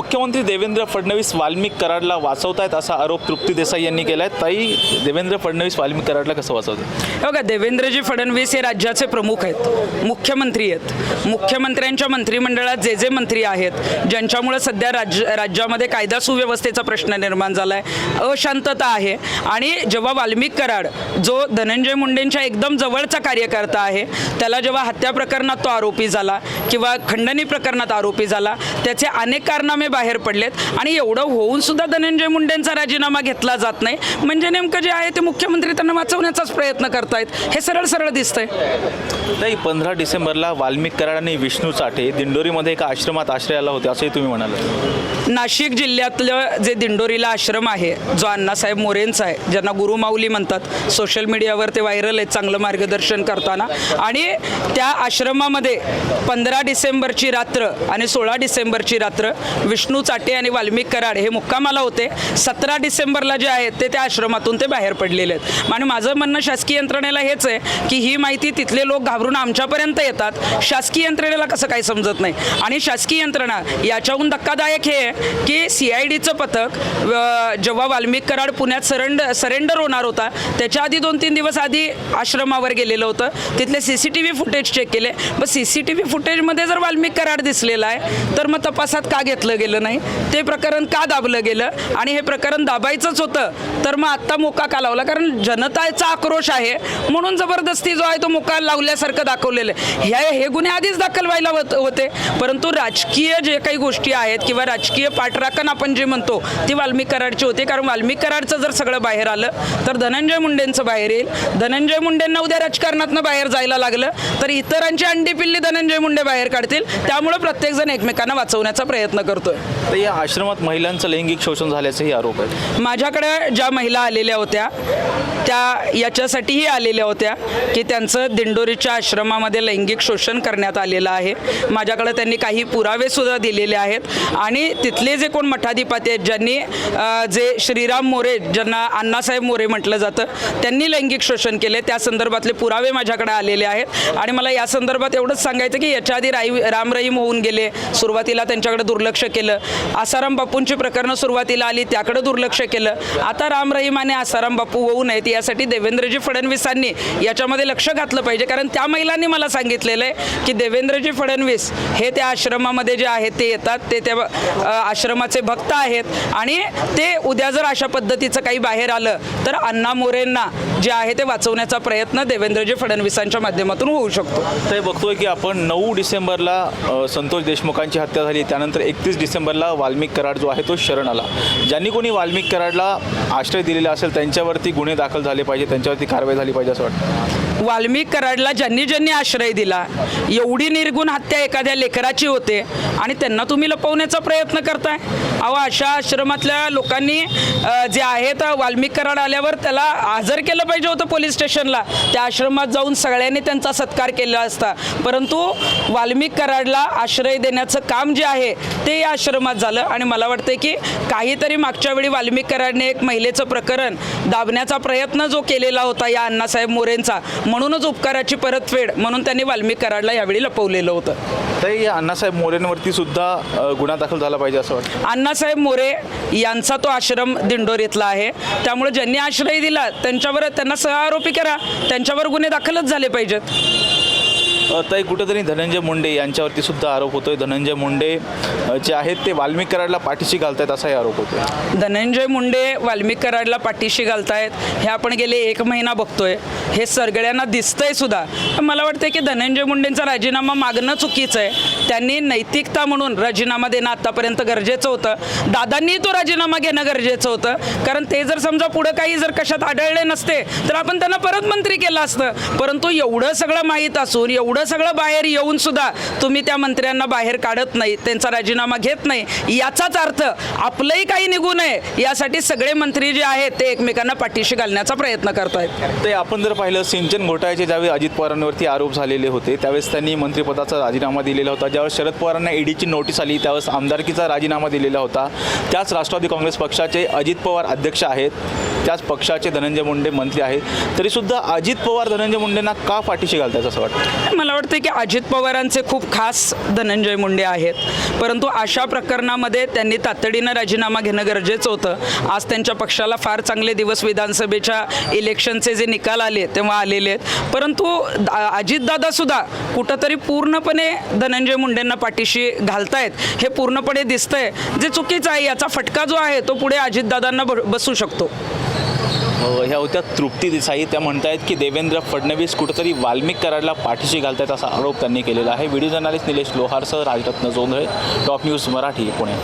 मुख्यमंत्री देवेंद्र फडणवीस वाल्मिक कराडला वाचवतायत असा आरोप तृप्ती देसाई यांनी केला आहे ताई देवेंद्र फडणवीस वाल्मिक कराडला कसं वाचवते बघा देवेंद्रजी फडणवीस हे राज्याचे प्रमुख आहेत. मुख्यमंत्री आहेत. मुख्यमंत्र्यांच्या मंत्रिमंडळात जे जे मंत्री आहेत ज्यांच्यामुळे सध्या राज्य राज्यामध्ये कायदा सुव्यवस्थेचा प्रश्न निर्माण झाला आहे अशांतता आहे. आणि जेव्हा वाल्मिक कराड जो धनंजय मुंडेंच्या एकदम जवळचा कार्यकर्ता आहे त्याला जेव्हा हत्या प्रकरणात तो आरोपी झाला किंवा खंडणी प्रकरणात आरोपी झाला त्याचे अनेक कारनामे बाहेर पडलेत आणि एवढं होऊन सुद्धा धनंजय मुंडेंचा राजीनामा घेतला जात नाही. म्हणजे नेमकं जे आहे ते मुख्यमंत्री त्यांना वाचवण्याचाच प्रयत्न करतायत. हे सरळ सरळ दिसतंय. ताई पंधरा डिसेंबरला वाल्मिक कराड आणि विष्णू चाटे दिंडोरीमध्ये एका आश्रमात आश्रयाला होते असंही तुम्ही म्हणालात. नाशिक जिल्ह्यातलं जे दिंडोरीला आश्रम आहे जो अण्णासाहेब मोरेंचा आहे ज्यांना गुरुमाऊली म्हणतात सोशल मीडियावर ते व्हायरल आहेत चांगलं मार्गदर्शन करताना. आणि त्या आश्रमामध्ये पंधरा डिसेंबरची रात्र आणि सोळा डिसेंबरची रात्र विष्णू विष्णू चाटे आणि वाल्मिक कराड हे मुक्कामाला होते. सतरा डिसेंबरला जे आहेत ते त्या आश्रमातून ते बाहेर पडलेले आहेत. आणि माझं म्हणणं शासकीय यंत्रणेला हेच आहे की ही माहिती तिथले लोक घाबरून आमच्यापर्यंत येतात. शासकीय यंत्रणेला कसं काही समजत नाही. आणि शासकीय यंत्रणा याच्याहून धक्कादायक हे आहे की सी आय डीचं पथक जेव्हा वाल्मिक कराड पुण्यात सरेंड सरेंडर होणार होता त्याच्या आधी दोन तीन दिवस आधी आश्रमावर गेलेलं होतं. तिथले C C T V footage check केले. मग सी सी टी व्ही फुटेजमध्ये जर वाल्मिक कराड दिसलेला आहे तर मग तपासात का घेतलं गेलं नाही. ते प्रकरण का दाबलं गेलं? आणि हे प्रकरण दाबायचंच होतं तर मग आत्ता मोका का लावला? कारण जनताचा आक्रोश आहे. म्हणून जबरदस्ती जो आहे तो मोका लावल्यासारखं दाखवलेलं आहे. ह्या हे गुन्हे आधीच दाखल व्हायला होते परंतु राजकीय जे काही गोष्टी आहेत किंवा राजकीय पाठराखण आपण जे म्हणतो ती वाल्मिक कराडची होती. कारण वाल्मिक कराडचं जर सगळं बाहेर आलं तर धनंजय मुंडेंचं बाहेर येईल. धनंजय मुंडेंना उद्या राजकारणातनं बाहेर जायला लागलं तर इतरांची अंडी पिल्ली धनंजय मुंडे बाहेर काढतील. त्यामुळे प्रत्येकजण एकमेकांना वाचवण्याचा प्रयत्न करतो करतोय तर या आश्रमात महिलांचं लैंगिक शोषण झाल्याचेही आरोप आहेत. माझ्याकडे ज्या महिला आलेल्या होत्या त्या याच्यासाठीही आलेल्या होत्या की त्यांचं दिंडोरीच्या आश्रमामध्ये लैंगिक शोषण करण्यात आलेलं आहे. माझ्याकडे त्यांनी काही पुरावे सुद्धा दिलेले आहेत. आणि तिथले जे कोण मठाधिपती आहेत ज्यांनी जे श्रीराम मोरे ज्यांना अण्णासाहेब मोरे म्हटलं जातं त्यांनी लैंगिक शोषण केले. त्या संदर्भातले पुरावे माझ्याकडे आलेले आहेत. आणि मला या संदर्भात एवढंच सांगायचं की याच्या आधी राई राम रहीम होऊन गेले. सुरुवातीला त्यांच्याकडे दुर्लक्ष केलं. आसाराम बापूंची प्रकरणं सुरुवातीला आली त्याकडे दुर्लक्ष केलं. आता राम रहीम आणि आसाराम बापू होऊ नयेत यासाठी देवेंद्रजी फडणवीसांनी याच्यामध्ये लक्ष घातलं पाहिजे. कारण त्या महिलांनी मला सांगितलेलं आहे की देवेंद्रजी फडणवीस हे त्या आश्रमामध्ये जे आहेत ते येतात ते त्या आश्रमाचे भक्त आहेत. आणि ते उद्या जर अशा पद्धतीचं काही बाहेर आलं तर अण्णा मोरेंना जे आहे ते वाचवण्याचा प्रयत्न देवेंद्रजी फडणवीसांच्या माध्यमातून होऊ शकतो. ते बघतोय की आपण नऊ डिसेंबरला संतोष देशमुखांची हत्या झाली त्यानंतर एकतीस डिसेंबरला वाल्मिक कराड जो आहे तो शरण आला. ज्यांनी कोणी वाल्मिक कराडला आश्रय दिलेला असेल त्यांच्यावरती गुन्हे दाखल झाले पाहिजे त्यांच्यावरती कारवाई झाली पाहिजे असं वाटतं. वाल्मिक कराडला ज्यांनी ज्यांनी आश्रय दिला एवढी निर्गुण हत्या एखाद्या लेकराची होते आणि त्यांना तुम्ही लपवण्याचा प्रयत्न करताय? अहो अशा आश्रमातल्या लोकांनी जे आहे तर वाल्मिक कराड आल्यावर त्याला हजर केलं पाहिजे होतं पोलीस स्टेशनला. त्या आश्रमात जाऊन सगळ्यांनी त्यांचा सत्कार केला असता. परंतु वाल्मिक कराडला आश्रय देण्याचं काम जे आहे ते या आश्रमात झालं आणि मला वाटतं की काहीतरी मागच्या वेळी वाल्मिक कराडने एक महिलेचं प्रकरण दाबण्याचा प्रयत्न जो केलेला होता या अण्णासाहेब मोरेंचा म्हणूनच उपकाराची परतफेड म्हणून त्यांनी वाल्मिक कराडला यावेळी लपवलेलं होतं. तर या अण्णासाहेब मोरेंवरती सुद्धा गुन्हा दाखल झाला पाहिजे असं वाटतं? अण्णासाहेब मोरे यांचा तो आश्रम दिंडोरीतला आहे. त्यामुळे ज्यांनी आश्रय दिला त्यांच्यावर त्यांना सहआरोपी करा. त्यांच्यावर गुन्हे दाखलच झाले पाहिजेत. ताई कुठेतरी धनंजय मुंडे यांच्यावरती सुद्धा आरोप होतोय. धनंजय मुंडे जे आहेत ते वाल्मिक कराडला पाठीशी घालतायत असाही आरोप होतो धनंजय मुंडे वाल्मिक कराडला पाठीशी घालतायत. हे आपण गेले एक महिना बघतोय. हे सगळ्यांना दिसतंय सुद्धा. पण मला वाटतं की धनंजय मुंडेंचा राजीनामा मागणं चुकीचं आहे. त्यांनी नैतिकता म्हणून राजीनामा देणं आत्तापर्यंत गरजेचं होतं. दादांनी तो राजीनामा घेणं गरजेचं होतं. कारण ते जर समजा पुढं काही जर कशात आढळले नसते तर आपण त्यांना परत मंत्री केलं असतं. परंतु एवढं सगळं माहीत असून एवढं सगळं बाहेर येऊन सुद्धा तुम्ही त्या मंत्र्यांना बाहेर काढत नाही त्यांचा राजीनामा घेत नाही. याचाच अर्थ आपलंही काही निघू नये यासाठी सगळे मंत्री जे आहेत ते एकमेकांना पाठीशी घालण्याचा प्रयत्न करत आहेत ते आपण जर पाहिलं सिंचन घोटाळ्याचे ज्यावेळी अजित पवारांवरती आरोप झालेले होते त्यावेळेस त्यांनी मंत्रिपदाचा राजीनामा दिलेला होता. ज्यावेळेस शरद पवारांना ईडीची नोटीस आली त्यावेळेस आमदारकीचा राजीनामा दिलेला होता. त्याच राष्ट्रवादी काँग्रेस पक्षाचे अजित पवार अध्यक्ष आहेत. त्याच पक्षाचे धनंजय मुंडे मंत्री आहेत. तरीसुद्धा अजित पवार धनंजय मुंडेंना का पाठीशी घालतात असं वाटतं? मला वाटतं की अजित पवारांचे खूप खास धनंजय मुंडे आहेत. परंतु अशा प्रकरणामध्ये त्यांनी तातडीनं राजीनामा घेणं गरजेचं होतं. आज त्यांच्या पक्षाला फार चांगले दिवस विधानसभेच्या इलेक्शनचे जे निकाल आले तेव्हा आलेले आहेत. परंतु अजितदादासुद्धा कुठंतरी पूर्णपणे धनंजय मुंडेंना पाठीशी घालतायत. हे पूर्णपणे दिसतंय. जे चुकीचं आहे याचा फटका जो आहे तो पुढे अजितदादांना बसू शकतो. ह्या होत्या तृप्ती देसाई. त्या म्हणतायत की देवेंद्र फडणवीस कुठेतरी वाल्मिक कराडला पाठीशी घालतायत असा आरोप त्यांनी केलेला आहे. व्हिडिओ जर्नालिस्ट निलेश लोहारसह Rajratna Jondhale. Top news Marathi Pune.